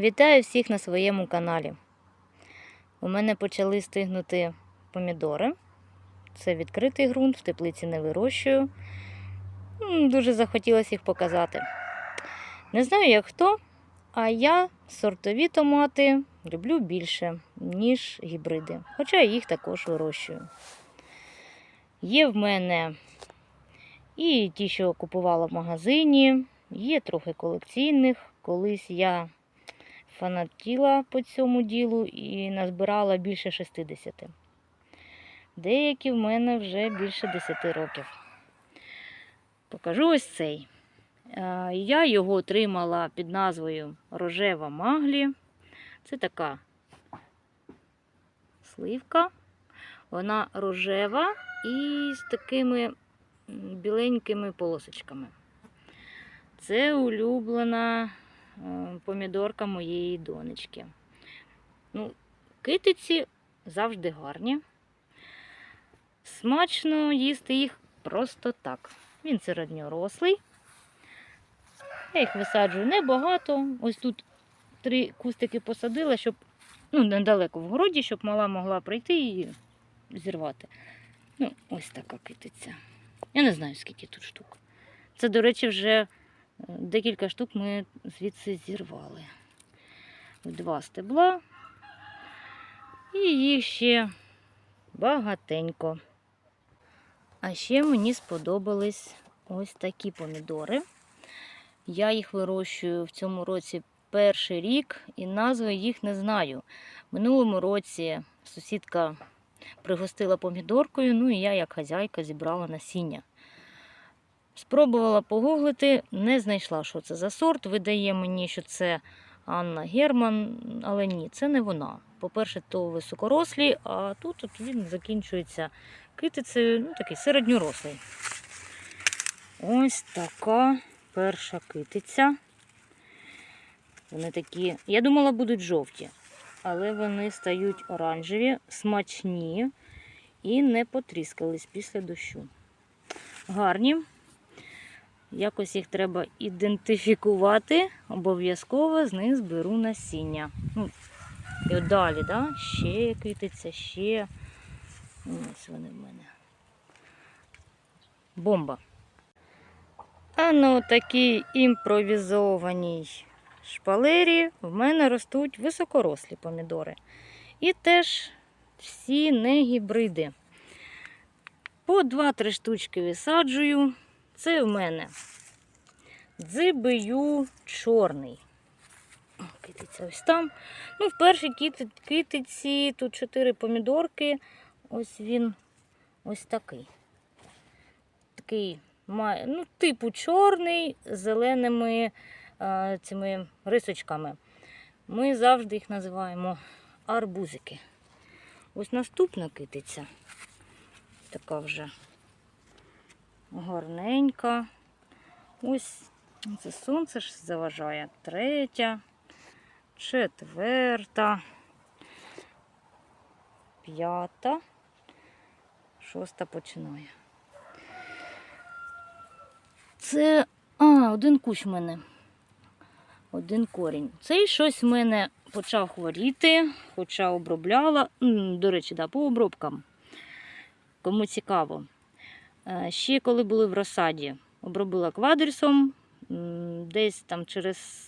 Вітаю всіх на своєму каналі. У мене почали стигнути помідори. Це відкритий ґрунт, в теплиці не вирощую. Дуже захотілося їх показати. Не знаю, як хто, а я сортові томати люблю більше, ніж гібриди. Хоча я їх також вирощую. Є в мене і ті, що купувала в магазині, є трохи колекційних. Колись я фанатіла по цьому ділу і назбирала більше 60. Деякі в мене вже більше 10 років. Покажу ось цей. Я його отримала під назвою Рожева Маглі. Це така сливка. Вона рожева і з такими біленькими полосочками. Це улюблена помідорка моєї донечки. Ну, китиці завжди гарні. Смачно їсти їх просто так. Він середньорослий. Я їх висаджую небагато. Ось тут три кустики посадила, щоб ну, недалеко в городі, щоб мала могла прийти і зірвати. Ну, ось така китиця. Я не знаю, скільки тут штук. Це, до речі, вже е, декілька штук ми звідси зірвали. Два стебла. І їх ще багатенько. А ще мені сподобались ось такі помідори. Я їх вирощую в цьому році перший рік і назви їх не знаю. Минулому році сусідка пригостила помідоркою, ну і я, як хазяйка, зібрала насіння. Спробувала погуглити, не знайшла, що це за сорт. Видає мені, що це Анна Герман, але ні, це не вона. По-перше, то високорослі, а тут от він закінчується китицею, ну такий середньорослий. Ось така перша китиця. Вони такі, я думала, будуть жовті, але вони стають оранжеві, смачні і не потріскались після дощу. Гарні. Якось їх треба ідентифікувати. Обов'язково з них зберу насіння. Ну, і далі, да? ще китиця, ще. Ось вони в мене. Бомба. А на такій імпровізованій шпалері в мене ростуть високорослі помідори. І теж всі не гібриди. По 2-3 штучки висаджую. Це в мене дзибию чорний. Китиця ось там. Ну, в першій китиці тут 4 помідорки. Ось він ось такий. Такий ну, типу чорний з зеленими а, цими рисочками. Ми завжди їх називаємо арбузики. Ось наступна китиця. Така вже гарненька. Ось це сонце ж заважає. Третя, четверта, п'ята, шоста починає. Це, а, один кущ в мене. Один корінь. Цей щось в мене почав хворіти, хоча обробляла. До речі, да, по обробкам. Кому цікаво. Е, Ще коли були в розсаді, обробила квадрісом, десь там через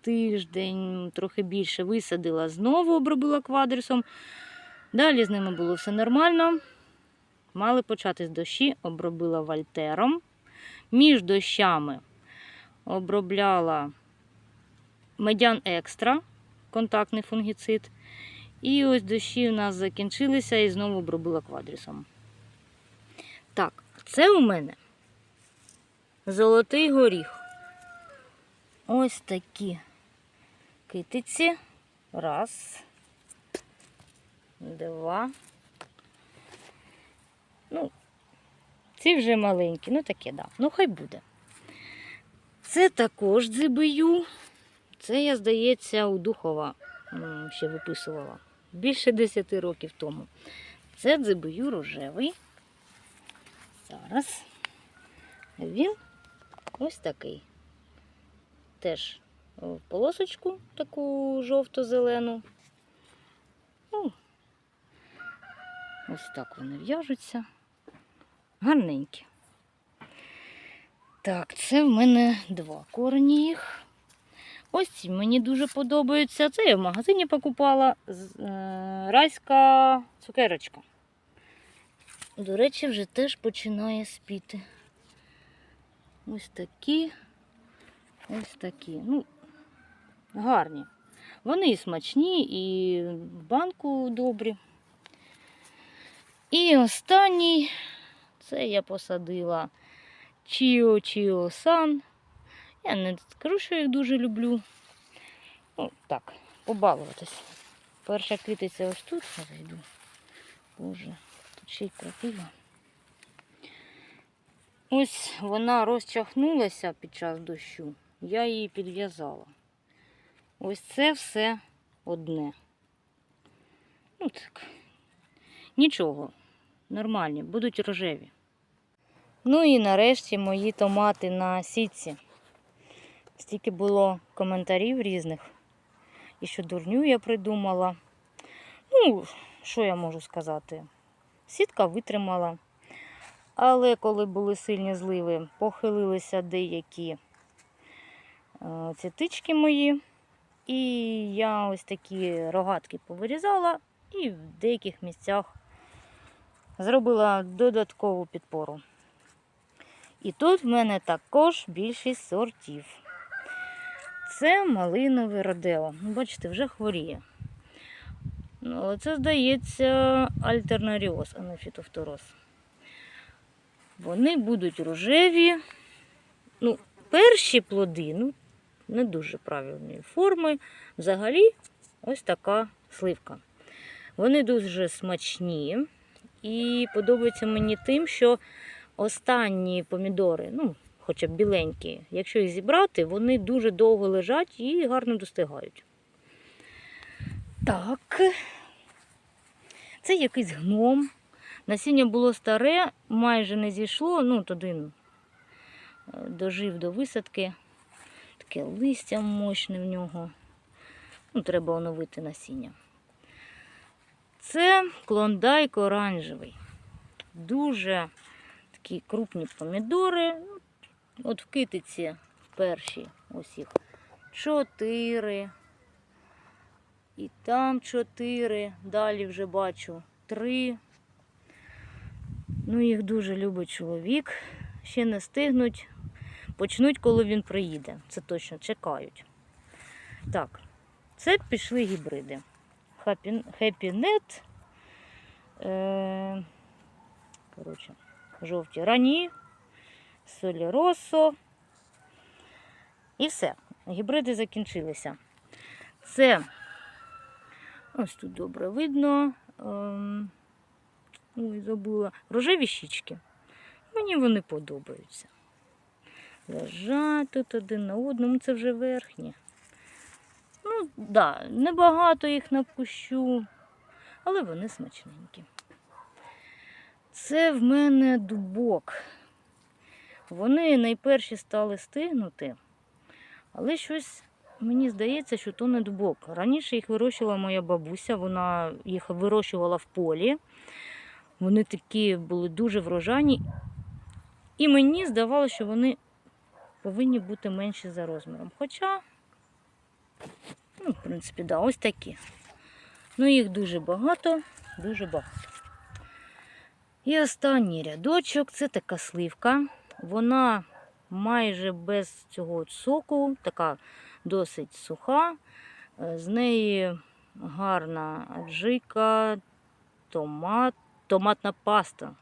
тиждень, трохи більше висадила, знову обробила квадрісом. Далі з ними було все нормально. Мали початись дощі, обробила вольтером. Між дощами обробляла медян екстра, контактний фунгіцид. І ось дощі у нас закінчилися і знову обробила квадрісом. Так, це у мене золотий горіх. Ось такі китиці. Раз, два. Ну, ці вже маленькі, ну таке, да. Ну, хай буде. Це також дзибию. Це я, здається, у Духова ще виписувала. Більше 10 років тому. Це дзибию рожевий. Зараз він ось такий. Теж полосочку таку жовто-зелену. Ну, ось так вони в'яжуться. Гарненькі. Так, це в мене два корені їх. Ось ці мені дуже подобаються. Це я в магазині покупала е, райська цукерочка. До речі, вже теж починає спіти. Ось такі, ось такі. Ну, гарні. Вони і смачні, і в банку добрі. І останній це я посадила Чіо Чіо Сан. Я не скажу, що їх дуже люблю. Ну, так, побалуватись. Перша квітиця ось тут зайду. Боже, ще й крапива. Ось вона розчахнулася під час дощу. Я її підв'язала. Ось це все одне. Ну так. Нічого, нормальні, будуть рожеві. Ну і нарешті мої томати на сітці. Стільки було коментарів різних. І що дурню я придумала. Ну, що я можу сказати? Сітка витримала. Але коли були сильні зливи, похилилися деякі е, ці тички мої. І я ось такі рогатки повирізала і в деяких місцях зробила додаткову підпору. І тут в мене також більшість сортів. Це малинове родео. Ну, Бачите, вже хворіє. Ну, але це, здається, альтернаріоз, а не фітофтороз. Вони будуть рожеві. Ну, перші плоди, ну, не дуже правильної форми. Взагалі, ось така сливка. Вони дуже смачні і подобаються мені тим, що останні помідори, ну, хоча б біленькі, якщо їх зібрати, вони дуже довго лежать і гарно достигають. Так, це якийсь гном. Насіння було старе, майже не зійшло, ну, от один е, дожив до висадки. Таке листя мощне в нього. Ну, треба оновити насіння. Це клондайк оранжевий. Дуже такі крупні помідори. От в китиці перші ось їх чотири. І там чотири. Далі вже бачу три. Ну, їх дуже любить чоловік. Ще не стигнуть. Почнуть, коли він приїде. Це точно чекають. Так, це пішли гібриди. Happy Е, коротше, жовті рані, соліросо. І все. Гібриди закінчилися. Це ось тут добре видно. Ем, ой, забула. Рожеві щічки. Мені вони подобаються. Лежать тут один на одному, це вже верхні. Ну, так, да, небагато їх напущу, але вони смачненькі. Це в мене дубок. Вони найперші стали стигнути, але щось мені здається, що то не дубок. Раніше їх вирощувала моя бабуся, вона їх вирощувала в полі. Вони такі були дуже врожайні. І мені здавалося, що вони повинні бути менші за розміром. Хоча, ну, в принципі, да, ось такі. Ну, їх дуже багато, дуже багато. І останній рядочок це така сливка. Вона майже без цього соку, така досить суха. Е, З неї гарна аджика, томат, томатна паста.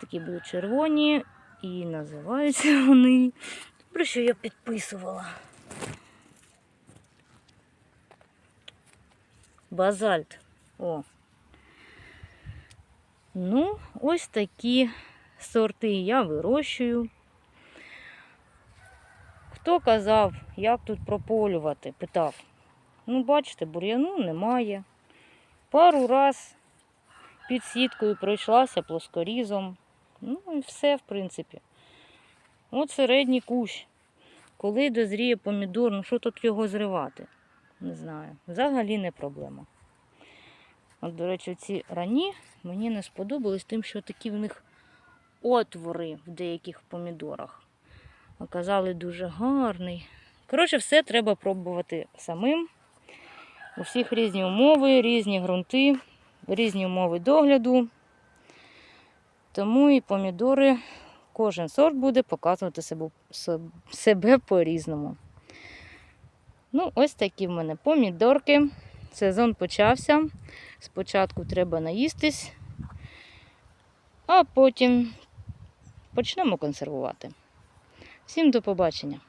Такі будуть червоні і називаються вони. Про що я підписувала? Базальт. О. Ну, ось такі сорти я вирощую. Хто казав, як тут прополювати? Питав. Ну, бачите, бур'яну немає. Пару раз під сіткою пройшлася плоскорізом. Ну і все, в принципі. От середній кущ. коли дозріє помідор, ну що тут його зривати? Не знаю. Взагалі не проблема. От, до речі, ці рані мені не сподобались тим, що такі в них отвори в деяких помідорах. Оказали дуже гарний. Коротше, все треба пробувати самим. У всіх різні умови, різні ґрунти, різні умови догляду. Тому і помідори, кожен сорт буде показувати себе, себе по-різному. Ну, ось такі в мене помідорки. Сезон почався. Спочатку треба наїстись, а потім почнемо консервувати. Всім до побачення!